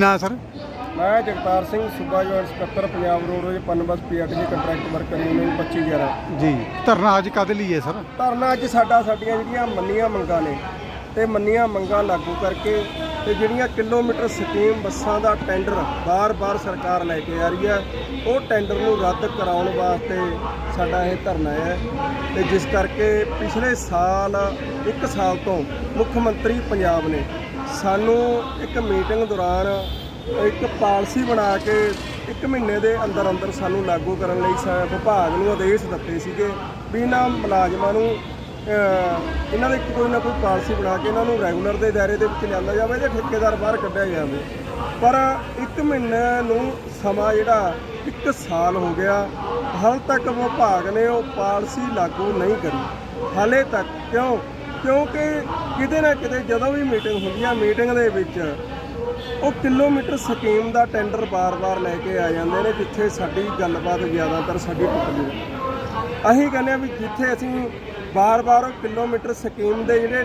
ਨਾ ਸਰ? ਮੈਂ ਜਗਤਾਰ ਸਿੰਘ ਸੂਬਾ ਜੁਆਇੰਟ ਸਕੱਤਰ Punjab roadways PUNBUS PRT contract worker union 2511 ji. ਧਰਨਾ ਅੱਜ ਕਦ ਲਈ ਹੈ ਸਰ? ਧਰਨਾ ਅੱਜ ਸਾਡਾ ਸਾਡੀਆਂ ਜਿਹੜੀਆਂ ਮੰਨੀਆਂ ਮੰਗਾਂ ਨੇ ਤੇ ਮੰਨੀਆਂ ਮੰਗਾਂ ਲਾਗੂ ਕਰਕੇ ਤੇ ਜਿਹੜੀਆਂ ਕਿਲੋਮੀਟਰ ਸਕੀਮ ਬੱਸਾਂ ਦਾ ਟੈਂਡਰ ਬਾਰ-ਬਾਰ ਸਰਕਾਰ ਲੈ ਕੇ ਆ ਰਹੀ ਹੈ ਉਹ ਟੈਂਡਰ ਨੂੰ ਰੱਦ ਕਰਾਉਣ ਵਾਸਤੇ ਸਾਡਾ ਇਹ ਧਰਨਾ ਹੈ। ਤੇ ਜਿਸ ਕਰਕੇ ਪਿਛਲੇ ਸਾਲ ਇੱਕ ਸਾਲ ਤੋਂ ਮੁੱਖ ਮੰਤਰੀ ਪੰਜਾਬ ਨੇ ਸਾਨੂੰ ਇੱਕ ਮੀਟਿੰਗ ਦੌਰਾਨ ਇੱਕ ਪਾਲਿਸੀ ਬਣਾ ਕੇ ਇੱਕ ਮਹੀਨੇ ਦੇ ਅੰਦਰ ਅੰਦਰ ਸਾਨੂੰ ਲਾਗੂ ਕਰਨ ਲਈ ਸ- ਵਿਭਾਗ ਨੂੰ ਆਦੇਸ਼ ਦਿੱਤੇ ਸੀਗੇ ਵੀ ਇਹਨਾਂ ਮੁਲਾਜ਼ਮਾਂ ਨੂੰ ਇਹਨਾਂ ਦੇ ਕੋਈ ਨਾ ਕੋਈ ਪਾਲਿਸੀ ਬਣਾ ਕੇ ਇਹਨਾਂ ਨੂੰ ਰੈਗੂਲਰ ਦੇ ਦਾਇਰੇ ਦੇ ਵਿੱਚ ਲਿਆਂਦਾ ਜਾਵੇ ਜਾਂ ਠੇਕੇਦਾਰ ਬਾਹਰ ਕੱਢਿਆ ਜਾਵੇ। ਪਰ ਇੱਕ ਮਹੀਨੇ ਨੂੰ ਸਮਾਂ ਜਿਹੜਾ ਇੱਕ ਸਾਲ ਹੋ ਗਿਆ, ਹਾਲ ਤੱਕ ਵਿਭਾਗ ਨੇ ਉਹ ਪਾਲਿਸੀ ਲਾਗੂ ਨਹੀਂ ਕਰੀ। ਹਾਲੇ ਤੱਕ ਕਿਉਂ? ਕਿਉਂਕਿ ਕਿਤੇ ਨਾ ਕਿਤੇ ਜਦੋਂ ਵੀ ਮੀਟਿੰਗ ਹੁੰਦੀ ਆ, ਮੀਟਿੰਗ ਦੇ ਵਿੱਚ ਉਹ ਕਿਲੋਮੀਟਰ ਸਕੀਮ ਦਾ ਟੈਂਡਰ ਬਾਰ-ਬਾਰ ਲੈ ਕੇ ਆ ਜਾਂਦੇ ਨੇ, ਜਿੱਥੇ ਸਾਡੀ ਗੱਲਬਾਤ ਜ਼ਿਆਦਾਤਰ ਸਾਡੀ ਟੁੱਟਦੀ ਹੈ ਅਸੀਂ ਕਹਿੰਦੇ ਆ ਵੀ ਜਿੱਥੇ ਅਸੀਂ ਬਾਰ-ਬਾਰ ਉਹ ਕਿਲੋਮੀਟਰ ਸਕੀਮ ਦੇ ਜਿਹੜੇ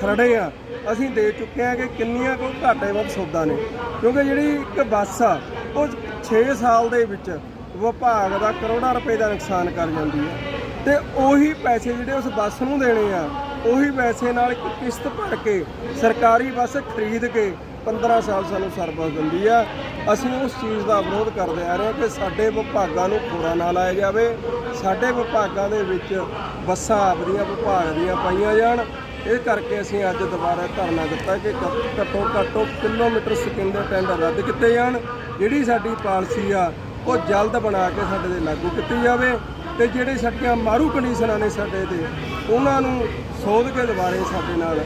ਖਰੜੇ ਆ, ਅਸੀਂ ਦੇ ਚੁੱਕੇ ਆ ਕਿ ਕਿੰਨੀਆਂ ਕੋ ਘਾਟੇ ਵੱਧ ਸੌਦਾ ਨੇ। ਕਿਉਂਕਿ ਜਿਹੜੀ ਇੱਕ ਬੱਸ ਆ, ਉਹ 6 ਸਾਲ ਦੇ ਵਿੱਚ ਵਿਭਾਗ ਦਾ ਕਰੋੜਾਂ ਰੁਪਏ ਦਾ ਨੁਕਸਾਨ ਕਰ ਜਾਂਦੀ ਹੈ ਤੇ ਉਹੀ ਪੈਸੇ ਜਿਹੜੇ ਉਸ ਬੱਸ ਨੂੰ ਦੇਣੇ ਆ, ਉਹੀ ਪੈਸੇ ਨਾਲ ਇੱਕ ਕਿਸ਼ਤ ਭਰ ਕੇ ਸਰਕਾਰੀ ਬੱਸ ਖਰੀਦ ਕੇ 15 ਸਾਲ ਸਾਨੂੰ ਸਰਵਿਸ ਦਿੰਦੀ ਆ। ਅਸੀਂ ਉਸ ਚੀਜ਼ ਦਾ ਵਿਰੋਧ ਕਰਦੇ ਆ ਰਹੇ ਹਾਂ ਕਿ ਸਾਡੇ ਵਿਭਾਗਾਂ ਨੂੰ ਖੋਰਾ ਨਾ ਲਾਇਆ ਜਾਵੇ। ਸਾਡੇ ਵਿਭਾਗਾਂ ਦੇ ਵਿੱਚ ਬੱਸਾਂ ਆਪਦੀਆਂ ਵਿਭਾਗ ਦੀਆਂ ਪਾਈਆਂ ਜਾਣ। ਇਹ ਕਰਕੇ ਅਸੀਂ ਅੱਜ ਦੁਬਾਰਾ ਧਰਨਾ ਦਿੱਤਾ ਕਿ ਘ- ਘੱਟੋ ਘੱਟੋ ਕਿਲੋਮੀਟਰ ਸਕੀਮ ਦੇ ਟੈਂਡਰ ਰੱਦ ਕੀਤੇ ਜਾਣ। ਜਿਹੜੀ ਸਾਡੀ ਪਾਲਿਸੀ ਆ, ਉਹ ਜਲਦ ਬਣਾ ਕੇ ਸਾਡੇ ਤੇ ਲਾਗੂ ਕੀਤੀ ਜਾਵੇ। ਤੇ ਜਿਹੜੇ ਸਾਡੀਆਂ ਮਾਰੂ ਕੰਡੀਸ਼ਨਾਂ ਨੇ ਸਾਡੇ ਤੇ ਉਹਨਾਂ ਨੂੰ ਸੋਧ ਕੇ ਦੁਬਾਰੇ ਸਾਡੇ ਨਾਲ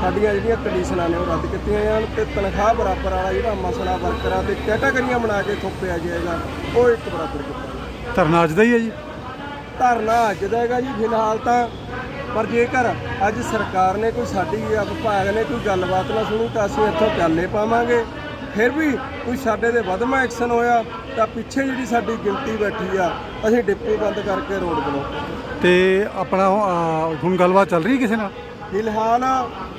ਸਾਡੀਆਂ ਜਿਹੜੀਆਂ ਕੰਡੀਸ਼ਨਾਂ ਨੇ ਉਹ ਰੱਦ ਕੀਤੀਆਂ ਜਾਣ ਤੇ ਤਨਖਾਹ ਬਰਾਬਰ ਵਾਲਾ ਜਿਹੜਾ ਮਸਲਾ ਵਰਕਰਾਂ ਤੇ ਕੈਟਾਗਰੀਆਂ ਬਣਾ ਕੇ ਥੋਪਿਆ ਜਾਏਗਾ ਉਹ ਇੱਕ ਬਰਾਬਰ ਕੀਤਾ। ਧਰਨਾ ਅੱਜ ਦਾ ਹੀ ਹੈ ਜੀ ਧਰਨਾ ਅੱਜ ਦਾ ਹੈਗਾ ਜੀ ਫਿਲਹਾਲ ਤਾਂ ਪਰ ਜੇਕਰ ਅੱਜ ਸਰਕਾਰ ਨੇ ਕੋਈ ਸਾਡੀ ਵਿਭਾਗ ਨੇ ਕੋਈ ਗੱਲਬਾਤ ਨਾ ਸੁਣੀ ਤਾਂ ਅਸੀਂ ਇੱਥੋਂ ਚਾਲੇ ਪਾਵਾਂਗੇ ਫਿਰ ਵੀ ਕੋਈ ਸਾਡੇ ਦੇ ਵਧਮਾ ਐਕਸ਼ਨ ਹੋਇਆ ਤਾਂ ਪਿੱਛੇ ਜਿਹੜੀ ਸਾਡੀ ਗਿਣਤੀ ਬੈਠੀ ਆ ਅਸੀਂ ਡਿਪੂ ਬੰਦ ਕਰਕੇ ਰੋਡ ਬਲੌਕ ਤੇ ਆਪਣਾ ਅਹ, ਹੁਣ ਗੱਲਬਾਤ ਚੱਲ ਰਹੀ ਹੈ ਕਿਸੇ ਨਾਲ? ਫਿਲਹਾਲ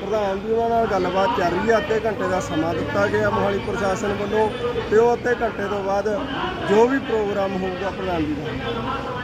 ਪ੍ਰਧਾਨ ਜੀ ਉਹਨਾਂ ਨਾਲ ਗੱਲਬਾਤ ਚੱਲ ਰਹੀ ਹੈ ਅੱਧੇ ਘੰਟੇ ਦਾ ਸਮਾਂ ਦਿੱਤਾ ਗਿਆ ਮੋਹਾਲੀ ਪ੍ਰਸ਼ਾਸਨ ਵੱਲੋਂ ਤੇ ਉਹ ਅੱਧੇ ਘੰਟੇ ਤੋਂ ਬਾਅਦ ਜੋ ਵੀ ਪ੍ਰੋਗਰਾਮ ਹੋਊਗਾ ਪ੍ਰਧਾਨ ਜੀ ਦਾ।